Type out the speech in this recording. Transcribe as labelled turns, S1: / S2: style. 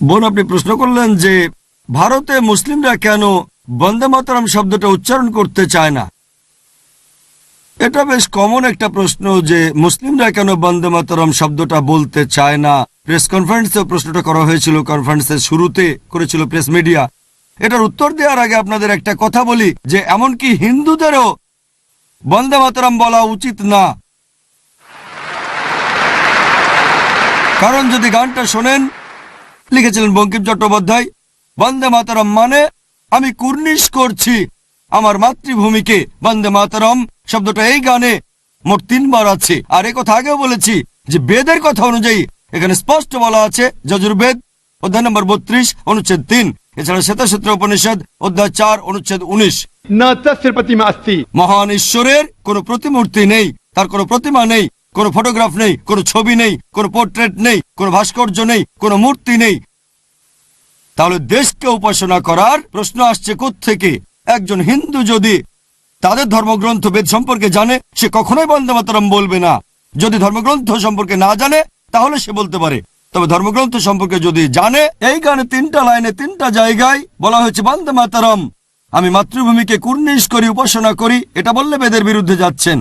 S1: বোন, আপনি প্রশ্ন করলেন যে ভারতে মুসলিমরা কেন বন্দে মাতরম শব্দটা উচ্চারণ করতে চায় না? এটা বেশ কমন একটা প্রশ্ন যে মুসলিমরা কেন বন্দে মাতরম শব্দটা বলতে চায় না? প্রেস কনফারেন্সে প্রশ্নটা করা হয়েছিল কনফারেন্সের শুরুতে করেছিল প্রেস মিডিয়া এটার উত্তর দেওয়ার আগে আপনাদের একটা কথা বলি যে এমনকি হিন্দুদেরও বন্দে মাতরম বলা উচিত না। কারণ যদি গানটা শোনেন লিখেছিলেন বঙ্কিম চট্টোপাধ্যায় বন্দে মাতারম মানে আমি কুর্নিশ করছি। আমার মাতৃভূমিকে বন্দে মাতারম শব্দটা এই গানে মোট তিনবার আছে। আর কথা আগেও বলেছি যে বেদের কথা অনুযায়ী এখানে স্পষ্ট বলা আছে যজুর্বেদ অধ্যায় নম্বর বত্রিশ অনুচ্ছেদ তিন এছাড়া শ্বেতসূত্র উপনিষদ অধ্যায় চার অনুচ্ছেদ উনিশ।
S2: না
S1: মহান ঈশ্বরের কোনো প্রতিমূর্তি নেই তার কোনো প্রতিমা নেই কোনো ফটোগ্রাফ নেই, কোনো ছবি নেই, কোনো পোর্ট্রেট নেই, কোনো ভাস্কর্য নেই, কোনো মূর্তি নেই। তাহলে দেশকে উপাসনা করার প্রশ্ন আসছে থেকে একজন হিন্দু যদি তাদের ধর্মগ্রন্থ বেদ সম্পর্কে জানে, সে কখনোই বন্দে মাতরম বলবে না। যদি ধর্মগ্রন্থ সম্পর্কে না জানে, তাহলে সে বলতে পারে। তবে ধর্মগ্রন্থ সম্পর্কে যদি জানে, এই গানে তিনটা লাইনে, তিনটা জায়গায় বলা হয়েছে বন্দে মাতরম আমি মাতৃভূমিকে কুর্নিশ করি, উপাসনা করি, এটা বললে বেদের বিরুদ্ধে যাচ্ছেন।